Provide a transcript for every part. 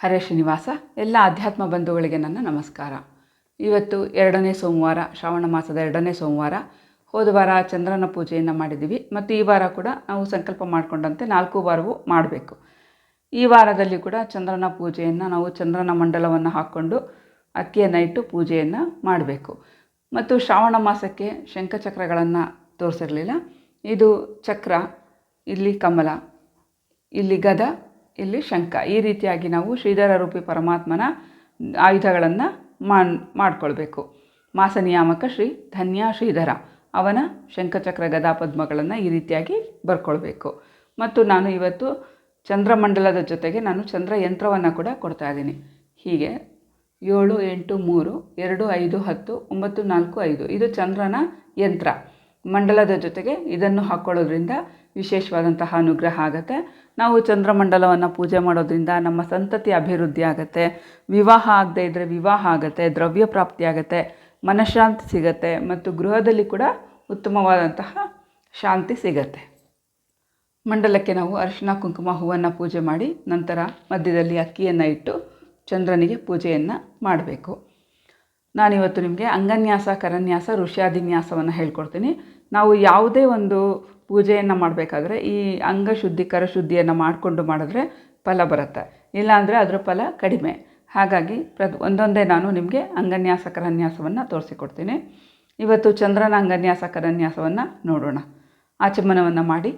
ಹರೇ ಶ್ರೀನಿವಾಸ, ಎಲ್ಲ ಅಧ್ಯಾತ್ಮ ಬಂಧುಗಳಿಗೆ ನನ್ನ ನಮಸ್ಕಾರ. ಇವತ್ತು ಎರಡನೇ ಸೋಮವಾರ, ಶ್ರಾವಣ ಮಾಸದ ಎರಡನೇ ಸೋಮವಾರ, ಹೋದ ವಾರ ಚಂದ್ರನ ಪೂಜೆಯನ್ನು ಮಾಡಿದ್ದೀವಿ. ಮತ್ತು ಈ ವಾರ ಕೂಡ ನಾವು ಸಂಕಲ್ಪ ಮಾಡಿಕೊಂಡಂತೆ ನಾಲ್ಕು ವಾರವೂ ಮಾಡಬೇಕು. ಈ ವಾರದಲ್ಲಿ ಕೂಡ ಚಂದ್ರನ ಪೂಜೆಯನ್ನು ನಾವು ಚಂದ್ರನ ಮಂಡಲವನ್ನು ಹಾಕ್ಕೊಂಡು ಅಕ್ಕಿಯನ್ನು ಇಟ್ಟು ಪೂಜೆಯನ್ನು ಮಾಡಬೇಕು. ಮತ್ತು ಶ್ರಾವಣ ಮಾಸಕ್ಕೆ ಶಂಖಚಕ್ರಗಳನ್ನು ತೋರಿಸಿರಲಿಲ್ಲ. ಇದು ಚಕ್ರ, ಇಲ್ಲಿ ಕಮಲ, ಇಲ್ಲಿ ಗದ ಇಲ್ಲಿ ಶಂಖ ಈ ರೀತಿಯಾಗಿ ನಾವು ಶ್ರೀಧರ ರೂಪಿ ಪರಮಾತ್ಮನ ಆಯುಧಗಳನ್ನು ಮಾಡ್, ಮಾಡಿಕೊಳ್ಬೇಕು. ಮಾಸ ನಿಯಾಮಕ ಶ್ರೀ ಧನ್ಯ ಶ್ರೀಧರ. ಅವನ ಶಂಖಚಕ್ರ ಗದಾ ಪದ್ಮಗಳನ್ನು ಈ ರೀತಿಯಾಗಿ ಬರ್ಕೊಳ್ಬೇಕು. ಮತ್ತು ನಾನು ಇವತ್ತು ಚಂದ್ರಮಂಡಲದ ಜೊತೆಗೆ ನಾನು ಚಂದ್ರ ಯಂತ್ರವನ್ನು ಕೂಡ ಕೊಡ್ತಾ ಇದ್ದೀನಿ. ಹೀಗೆ ಏಳು ಎಂಟು ಮೂರು ಎರಡು ಐದು ಹತ್ತು ಒಂಬತ್ತು ನಾಲ್ಕು ಐದು. ಇದು ಚಂದ್ರನ ಯಂತ್ರ. ಮಂಡಲದ ಜೊತೆಗೆ ಇದನ್ನು ಹಾಕ್ಕೊಳ್ಳೋದ್ರಿಂದ ವಿಶೇಷವಾದಂತಹ ಅನುಗ್ರಹ ಆಗುತ್ತೆ. ನಾವು ಚಂದ್ರಮಂಡಲವನ್ನು ಪೂಜೆ ಮಾಡೋದ್ರಿಂದ ನಮ್ಮ ಸಂತತಿ ಅಭಿವೃದ್ಧಿ ಆಗುತ್ತೆ. ವಿವಾಹ ಆಗದೆ ಇದ್ದರೆ ವಿವಾಹ ಆಗುತ್ತೆ, ದ್ರವ್ಯ ಪ್ರಾಪ್ತಿ ಆಗುತ್ತೆ, ಮನಃಶಾಂತಿ ಸಿಗತ್ತೆ ಮತ್ತು ಗೃಹದಲ್ಲಿ ಕೂಡ ಉತ್ತಮವಾದಂತಹ ಶಾಂತಿ ಸಿಗತ್ತೆ. ಮಂಡಲಕ್ಕೆ ನಾವು ಅರಿಶಿನ ಕುಂಕುಮ, ಹೂವನ್ನು ಪೂಜೆ ಮಾಡಿ ನಂತರ ಮಧ್ಯದಲ್ಲಿ ಅಕ್ಕಿಯನ್ನು ಇಟ್ಟು ಚಂದ್ರನಿಗೆ ಪೂಜೆಯನ್ನು ಮಾಡಬೇಕು. ನಾನಿವತ್ತು ನಿಮಗೆ ಅಂಗನ್ಯಾಸ, ಕರನ್ಯಾಸ ಋಷ್ಯಾದಿನ್ಯಾಸವನ್ನು ಹೇಳ್ಕೊಡ್ತೀನಿ. ನಾವು ಯಾವುದೇ ಒಂದು ಪೂಜೆಯನ್ನು ಮಾಡಬೇಕಾದ್ರೆ ಈ ಅಂಗ ಶುದ್ಧಿಕರ ಶುದ್ಧಿಯನ್ನು ಮಾಡಿಕೊಂಡು ಮಾಡಿದ್ರೆ ಫಲ ಬರುತ್ತೆ. ಇಲ್ಲಾಂದರೆ ಅದರ ಫಲ ಕಡಿಮೆ. ಹಾಗಾಗಿ ಪ್ರತಿ ಒಂದೊಂದೇ ನಾನು ನಿಮಗೆ ಅಂಗನ್ಯಾಸ, ಕರನ್ಯಾಸವನ್ನು ತೋರಿಸಿಕೊಡ್ತೀನಿ. ಇವತ್ತು ಚಂದ್ರನ ಅಂಗನ್ಯಾಸ, ಕರನ್ಯಾಸವನ್ನು ನೋಡೋಣ. ಆಚಮನವನ್ನು ಮಾಡಿ.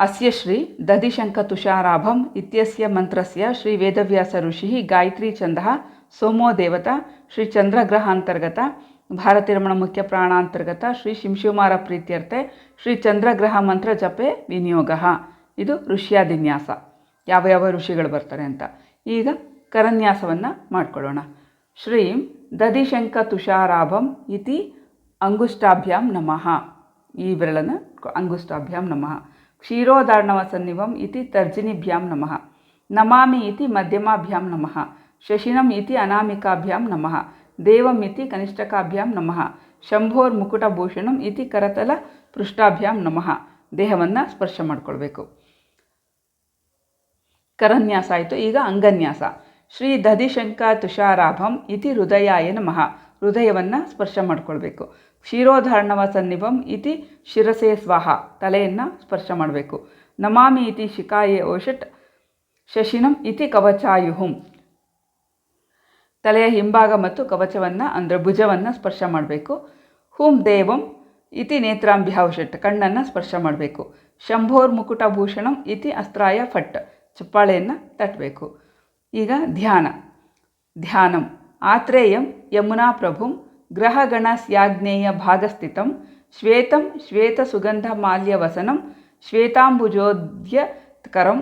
ಅಸ್ಯ ಶ್ರೀ ದಧಿಶಂಕ ತುಷಾರಾಭಂ ಇತ್ಯಸ್ಯ ಮಂತ್ರಸ್ಯ ಶ್ರೀ ವೇದವ್ಯಾಸ ಋಷಿ ಗಾಯತ್ರಿ ಚಂದ ಸೋಮೋ ದೇವತಾ ಶ್ರೀ ಚಂದ್ರಗ್ರಹ ಅಂತರ್ಗತ ಭಾರತಿರಮಣ ಮುಖ್ಯ ಪ್ರಾಣಾಂತರ್ಗತ ಶ್ರೀ ಶಿಂಶಿವಮಾರ ಪ್ರೀತ್ಯರ್ಥೆ ಶ್ರೀ ಚಂದ್ರಗ್ರಹ ಮಂತ್ರ ಜಪೆ ವಿನಿಯೋಗ. ಇದು ಋಷ್ಯಾದಿನ್ಯಾಸ ಯಾವ ಯಾವ ಋಷಿಗಳು ಬರ್ತಾರೆ ಅಂತ. ಈಗ ಕರನ್ಯಾಸವನ್ನು ಮಾಡ್ಕೊಳ್ಳೋಣ. ಶ್ರೀಂ ದಧಿಶಂಕ ತುಷಾರಾಭಂ ಇತಿ ಅಂಗುಷ್ಟಾಭ್ಯಾಂ ನಮಃ. ಈ ಬೆರಳನ್ನು ಅಂಗುಷ್ಟಾಭ್ಯಾಂ ನಮಃ. ಕ್ಷೀರೋದಾರ್ಣವ ಸನ್ನಿವಂ ಇತಿ ತರ್ಜಿನಿಭ್ಯಾಂ ನಮಃ. ನಮಾಮಿ ಇತಿ ಮಧ್ಯಮಾಭ್ಯಾಂ ನಮಃ. ಶಶಿನಂ ಇತಿ ಅನಾಮಿಕಾಭ್ಯಾಂ ನಮಃ. ದೇವಂ ಇತಿ ಕನಿಷ್ಠಕಾಭ್ಯಾಂ ನಮಃ. ಶಂಭೋರ್ ಮುಕುಟಭೂಷಣಂ ಇತಿ ಕರತಲ ಪೃಷ್ಠಾಭ್ಯಾಂ ನಮಃ. ದೇಹವನ್ನು ಸ್ಪರ್ಶ ಮಾಡಿಕೊಳ್ಬೇಕು. ಕರನ್ಯಾಸ ಆಯಿತು. ಈಗ ಅಂಗನ್ಯಾಸ. ಶ್ರೀ ದಧಿಶಂಕ ತುಷಾರಾಭಂ ಇತಿ ಹೃದಯಾಯ ನಮಃ. ಹೃದಯವನ್ನು ಸ್ಪರ್ಶ ಮಾಡಿಕೊಳ್ಬೇಕು. ಕ್ಷೀರೋಧಾರಣವ ಸನ್ನಿಭಂ ಇತಿ ಶಿರಸೆ ಸ್ವಾಹ. ತಲೆಯನ್ನು ಸ್ಪರ್ಶ ಮಾಡಬೇಕು. ನಮಾಮಿ ಇತಿ ಶಿಕಾಯೆ ಓಷಟ್ ಶಶಿನಂ ಇತಿ ಕವಚಾಯುಹುಂ. ತಲೆಯ ಹಿಂಭಾಗ ಮತ್ತು ಕವಚವನ್ನು, ಅಂದರೆ ಭುಜವನ್ನು ಸ್ಪರ್ಶ ಮಾಡಬೇಕು. ಹುಂ ದೇವಂ ಇತಿ ನೇತ್ರಾಂಬ್ಯಾವಷಟ್ ಕಣ್ಣನ್ನು ಸ್ಪರ್ಶ ಮಾಡಬೇಕು. ಶಂಭೋರ್ ಮುಕುಟಭೂಷಣಂ ಇತಿ ಅಸ್ತ್ರಾಯ ಫಟ್, ಚಪ್ಪಾಳೆಯನ್ನು ತಟ್ಟಬೇಕು ಈಗ ಧ್ಯಾನ. ಧ್ಯಾನಂ. ಆತ್ರೇಯಂ ಯಮುನಾ ಪ್ರಭುಂ ಗ್ರಹಗಣಸ್ಯಾಗ್ನೇಯ ಭಾಗಸ್ಥಿತಂ. ಶ್ವೇತಂ ಶ್ವೇತಸುಗಂಧಮಾಲ್ಯವಸನಂ ಶ್ವೇತಾಂಬುಜೋದ್ಯಕರಂ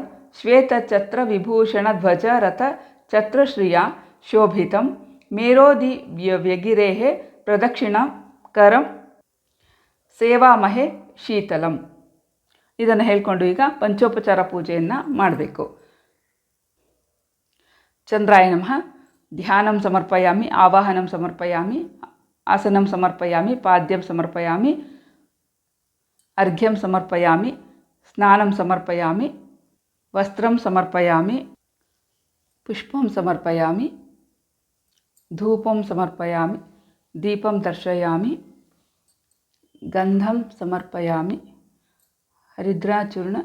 ಧ್ವಜ ರಥ ಛತ್ರಶ್ರಿಯ. ಶೋಭಿತಂ ಮೇರೋದಿ ವ್ಯಗಿರೇಹ ಪ್ರದಕ್ಷಿಣ ಕರಂ ಸೇವಾಮಹೆ ಶೀತಲಂ. ಇದನ್ನು ಹೇಳ್ಕೊಂಡು ಈಗ ಪಂಚೋಪಚಾರ ಪೂಜೆಯನ್ನು ಮಾಡಬೇಕು. ಚಂದ್ರಾಯ ನಮಃ. ಧ್ಯಾನಂ ಸಮರ್ಪಯಾಮಿ, ಆವಾಹನಂ ಸಮರ್ಪಯಾಮಿ, ಆಸನಂ ಸಮರ್ಪಯಾಮಿ, ಪಾದ್ಯಂ ಸಮರ್ಪಯಾಮಿ, ಅರ್ಘ್ಯಂ ಸಮರ್ಪಯಾಮಿ, ಸ್ನಾನಂ ಸಮರ್ಪಯಾಮಿ, ವಸ್ತ್ರಂ ಸಮರ್ಪಯಾಮಿ, ಪುಷ್ಪಂ ಸಮರ್ಪಯಾಮಿ ಧೂಪಂ ಸಮರ್ಪಯಾಮಿ ದೀಪಂ ದರ್ಶಯಾಮಿ ಗಂಧಂ ಸಮರ್ಪಯಾಮಿ ಹರಿದ್ರಾಚೂರ್ಣ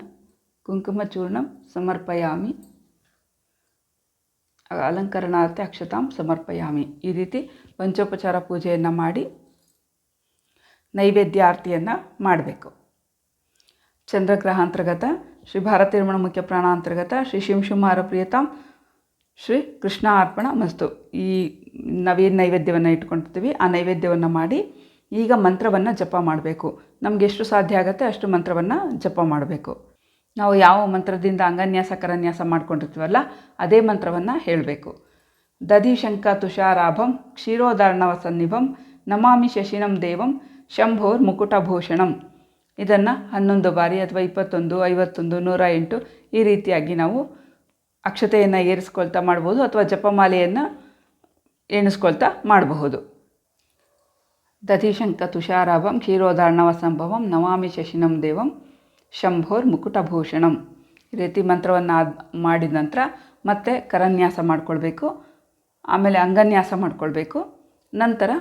ಕುಂಕುಮಚೂರ್ಣಂ ಸಮರ್ಪಯಾಮಿ ಅಲಂಕರಣಾರ್ಥ ಅಕ್ಷತಾಂ ಸಮರ್ಪಯಾಮಿ ಈ ರೀತಿ ಪಂಚೋಪಚಾರ ಪೂಜೆಯನ್ನು ಮಾಡಿ ನೈವೇದ್ಯ ಆರತಿಯನ್ನು ಮಾಡಬೇಕು. ಚಂದ್ರಗ್ರಹ ಅಂತರ್ಗತ ಶ್ರೀ ಭಾರತೀರ್ಮಣ ಮುಖ್ಯ ಪ್ರಾಣ ಅಂತರ್ಗತ ಶ್ರೀ ಶಿಂಶುಮಾರ ಪ್ರಿಯತಾಂ ಶ್ರೀ ಕೃಷ್ಣ ಅರ್ಪಣ ಮಸ್ತು. ಈ ನಾವೇನು ನೈವೇದ್ಯವನ್ನು ಇಟ್ಕೊಂಡಿರ್ತೀವಿ, ಆ ನೈವೇದ್ಯವನ್ನು ಮಾಡಿ ಈಗ ಮಂತ್ರವನ್ನು ಜಪ ಮಾಡಬೇಕು. ನಮಗೆ ಎಷ್ಟು ಸಾಧ್ಯ ಆಗುತ್ತೆ ಅಷ್ಟು ಮಂತ್ರವನ್ನು ಜಪ ಮಾಡಬೇಕು. ನಾವು ಯಾವ ಮಂತ್ರದಿಂದ ಅಂಗನ್ಯಾಸ, ಕರನ್ಯಾಸ ಮಾಡ್ಕೊಂಡಿರ್ತೀವಲ್ಲ, ಅದೇ ಮಂತ್ರವನ್ನು ಹೇಳಬೇಕು. ದಧಿಶಂಕ ತುಷಾರಾಭಂ, ಕ್ಷೀರೋದಾರ್ಣವ ಸನ್ನಿಭಂ, ನಮಾಮಿ ಶಶಿನಂ ದೇವಂ, ಶಂಭೋರ್ ಮುಕುಟಭೂಷಣಂ ಇದನ್ನು ಹನ್ನೊಂದು ಬಾರಿ ಅಥವಾ ಇಪ್ಪತ್ತೊಂದು, ಐವತ್ತೊಂದು, ನೂರ ಎಂಟು ಈ ರೀತಿಯಾಗಿ ನಾವು ಅಕ್ಷತೆಯನ್ನು ಏರಿಸ್ಕೊಳ್ತಾ ಮಾಡ್ಬೋದು ಅಥವಾ ಜಪಮಾಲೆಯನ್ನು ಎಣಿಸ್ಕೊಳ್ತಾ ಮಾಡಬಹುದು. ದಧಿಶಂಕ ತುಷಾರಾಭಂ ಕ್ಷೀರೋದಾರ್ಣವ ಸಂಭವಂ ನಮಾಮಿ ಶಶಿನಂ ದೇವಂ ಶಂಭೋರ್ ಮುಕುಟಭೂಷಣಂ. ಈ ರೀತಿ ಮಂತ್ರವನ್ನು ಮಾಡಿದ ನಂತರ ಮತ್ತೆ ಕರನ್ಯಾಸ ಮಾಡಿಕೊಳ್ಬೇಕು, ಆಮೇಲೆ ಅಂಗನ್ಯಾಸ ಮಾಡಿಕೊಳ್ಬೇಕು, ನಂತರ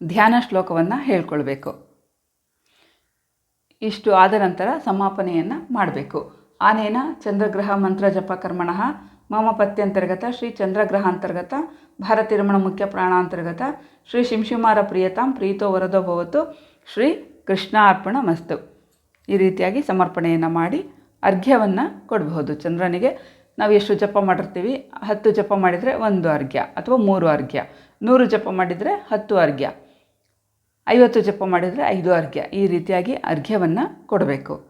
ಧ್ಯಾನ ಶ್ಲೋಕವನ್ನು ಹೇಳ್ಕೊಳ್ಬೇಕು. ಇಷ್ಟು ಆದ ನಂತರ ಸಮಾಪನೆಯನ್ನು ಮಾಡಬೇಕು. ಆನೇನ ಚಂದ್ರಗ್ರಹ ಮಂತ್ರ ಜಪ ಕರ್ಮಣಃ ಮಮ ಪತ್ಯಂತರ್ಗತ ಶ್ರೀ ಚಂದ್ರಗ್ರಹ ಅಂತರ್ಗತ ಭಾರತಿರಮಣ ಮುಖ್ಯ ಪ್ರಾಣಾಂತರ್ಗತ, ಶ್ರೀ ಶಿಂಶಿಮಾರ ಪ್ರಿಯತಾಂ ಪ್ರೀತೋ ವರದೋ ಭವತು, ಶ್ರೀ ಕೃಷ್ಣಾರ್ಪಣ ಮಸ್ತು. ಈ ರೀತಿಯಾಗಿ ಸಮರ್ಪಣೆಯನ್ನು ಮಾಡಿ ಅರ್ಘ್ಯವನ್ನು ಕೊಡಬಹುದು. ಚಂದ್ರನಿಗೆ ನಾವು ಎಷ್ಟು ಜಪ ಮಾಡಿರ್ತೀವಿ, ಹತ್ತು ಜಪ ಮಾಡಿದರೆ ಒಂದು ಅರ್ಘ್ಯ ಅಥವಾ ಮೂರು ಅರ್ಘ್ಯ, ನೂರು ಜಪ ಮಾಡಿದರೆ ಹತ್ತು ಅರ್ಘ್ಯ, ಐವತ್ತು ಜಪ ಮಾಡಿದರೆ ಐದು ಅರ್ಘ್ಯ, ಈ ರೀತಿಯಾಗಿ ಅರ್ಘ್ಯವನ್ನು ಕೊಡಬೇಕು.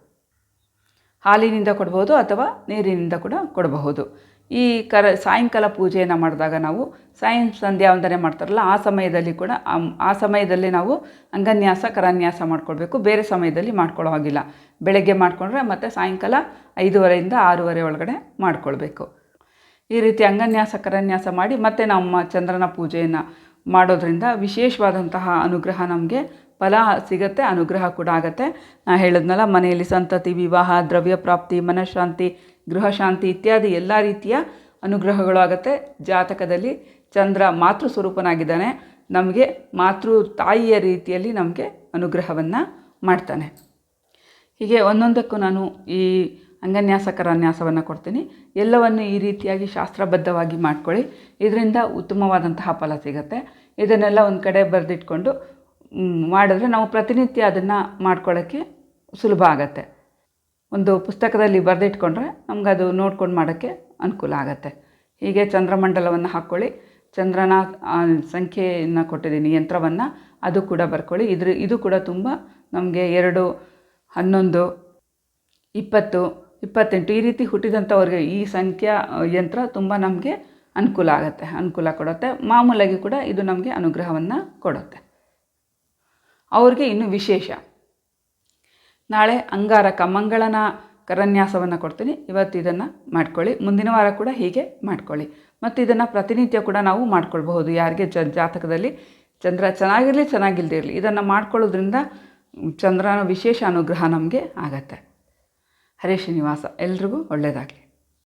ಹಾಲಿನಿಂದ ಕೊಡಬಹುದು ಅಥವಾ ನೀರಿನಿಂದ ಕೂಡ ಕೊಡಬಹುದು. ಈ ಕರ, ಸಾಯಂಕಾಲ ಪೂಜೆಯನ್ನು ಮಾಡಿದಾಗ ನಾವು ಸಾಯಂ ಸಂಧ್ಯಾ ವಂದನೆ ಮಾಡ್ತಾರಲ್ಲ, ಆ ಸಮಯದಲ್ಲಿ ಕೂಡ ಆ ಸಮಯದಲ್ಲಿ ನಾವು ಅಂಗನ್ಯಾಸ, ಕರನ್ಯಾಸ ಮಾಡ್ಕೊಳ್ಬೇಕು. ಬೇರೆ ಸಮಯದಲ್ಲಿ ಮಾಡ್ಕೊಳ್ಳೋ ಹಾಗಿಲ್ಲ. ಬೆಳಗ್ಗೆ ಮಾಡಿಕೊಂಡ್ರೆ ಮತ್ತು ಸಾಯಂಕಾಲ ಐದೂವರೆಯಿಂದ ಆರೂವರೆ ಒಳಗಡೆ ಮಾಡಿಕೊಳ್ಬೇಕು. ಈ ರೀತಿ ಅಂಗನ್ಯಾಸ, ಕರನ್ಯಾಸ ಮಾಡಿ ಮತ್ತೆ ನಮ್ಮ ಚಂದ್ರನ ಪೂಜೆಯನ್ನು ಮಾಡೋದರಿಂದ ವಿಶೇಷವಾದಂತಹ ಅನುಗ್ರಹ ನಮಗೆ ಫಲ ಸಿಗುತ್ತೆ, ಅನುಗ್ರಹ ಕೂಡ ಆಗತ್ತೆ. ನಾ ಹೇಳಿದ್ನಲ್ಲ, ಮನೆಯಲ್ಲಿ ಸಂತತಿ, ವಿವಾಹ, ದ್ರವ್ಯ ಪ್ರಾಪ್ತಿ, ಮನಃಶಾಂತಿ ಗೃಹಶಾಂತಿ ಇತ್ಯಾದಿ ಎಲ್ಲ ರೀತಿಯ ಅನುಗ್ರಹಗಳು ಆಗುತ್ತೆ. ಜಾತಕದಲ್ಲಿ ಚಂದ್ರ ಮಾತೃ ಸ್ವರೂಪನಾಗಿದ್ದಾನೆ. ನಮಗೆ ಮಾತೃ ತಾಯಿಯ ರೀತಿಯಲ್ಲಿ ನಮಗೆ ಅನುಗ್ರಹವನ್ನು ಮಾಡ್ತಾನೆ. ಹೀಗೆ ಒಂದೊಂದಕ್ಕೂ ನಾನು ಈ ಅಂಗನ್ಯಾಸಕರ ನ್ಯಾಸವನ್ನು ಕೊಡ್ತೀನಿ. ಎಲ್ಲವನ್ನು ಈ ರೀತಿಯಾಗಿ ಶಾಸ್ತ್ರಬದ್ಧವಾಗಿ ಮಾಡ್ಕೊಳ್ಳಿ. ಇದರಿಂದ ಉತ್ತಮವಾದಂತಹ ಫಲ ಸಿಗುತ್ತೆ. ಇದನ್ನೆಲ್ಲ ಒಂದು ಕಡೆ ಬರೆದಿಟ್ಕೊಂಡು ಮಾಡಿದ್ರೆ ನಾವು ಪ್ರತಿನಿತ್ಯ ಅದನ್ನು ಮಾಡ್ಕೊಳ್ಳೋಕ್ಕೆ ಸುಲಭ ಆಗತ್ತೆ. ಒಂದು ಪುಸ್ತಕದಲ್ಲಿ ಬರೆದಿಟ್ಕೊಂಡ್ರೆ ನಮ್ಗೆ ಅದು ನೋಡ್ಕೊಂಡು ಮಾಡೋಕ್ಕೆ ಅನುಕೂಲ ಆಗತ್ತೆ. ಹೀಗೆ ಚಂದ್ರಮಂಡಲವನ್ನು ಹಾಕ್ಕೊಳ್ಳಿ ಚಂದ್ರನ ಸಂಖ್ಯೆಯನ್ನು ಕೊಟ್ಟಿದ್ದೀನಿ, ಯಂತ್ರವನ್ನು, ಅದು ಕೂಡ ಬರ್ಕೊಳ್ಳಿ. ಇದ್ರ, ಇದು ಕೂಡ ತುಂಬ ನಮಗೆ ಎರಡು, ಹನ್ನೊಂದು, ಇಪ್ಪತ್ತು, ಇಪ್ಪತ್ತೆಂಟು, ಈ ರೀತಿ ಹುಟ್ಟಿದಂಥವ್ರಿಗೆ ಈ ಸಂಖ್ಯಾ ಯಂತ್ರ ತುಂಬ ನಮಗೆ ಅನುಕೂಲ ಆಗುತ್ತೆ. ಅನುಕೂಲ ಕೊಡುತ್ತೆ. ಮಾಮೂಲಾಗಿ ಕೂಡ ಇದು ನಮಗೆ ಅನುಗ್ರಹವನ್ನು ಕೊಡುತ್ತೆ. ಅವ್ರಿಗೆ ಇನ್ನು ವಿಶೇಷ. ನಾಳೆ ಅಂಗಾರಕ ಮಂಗಳನ ಕರನ್ಯಾಸವನ್ನು ಕೊಡ್ತೀನಿ. ಇವತ್ತು ಇದನ್ನು ಮಾಡ್ಕೊಳ್ಳಿ. ಮುಂದಿನ ವಾರ ಕೂಡ ಹೀಗೆ ಮಾಡ್ಕೊಳ್ಳಿ. ಮತ್ತು ಇದನ್ನು ಪ್ರತಿನಿತ್ಯ ಕೂಡ ನಾವು ಮಾಡ್ಕೊಳ್ಬಹುದು. ಯಾರಿಗೆ ಜ, ಜಾತಕದಲ್ಲಿ ಚಂದ್ರ ಚೆನ್ನಾಗಿರಲಿ ಚೆನ್ನಾಗಿಲ್ಲದೆ ಇರಲಿ, ಇದನ್ನು ಮಾಡ್ಕೊಳ್ಳೋದ್ರಿಂದ ಚಂದ್ರನ ವಿಶೇಷ ಅನುಗ್ರಹ ನಮಗೆ ಆಗತ್ತೆ. ಹರೇ ಶ್ರೀನಿವಾಸ. ಎಲ್ರಿಗೂ ಒಳ್ಳೆಯದಾಗಲಿ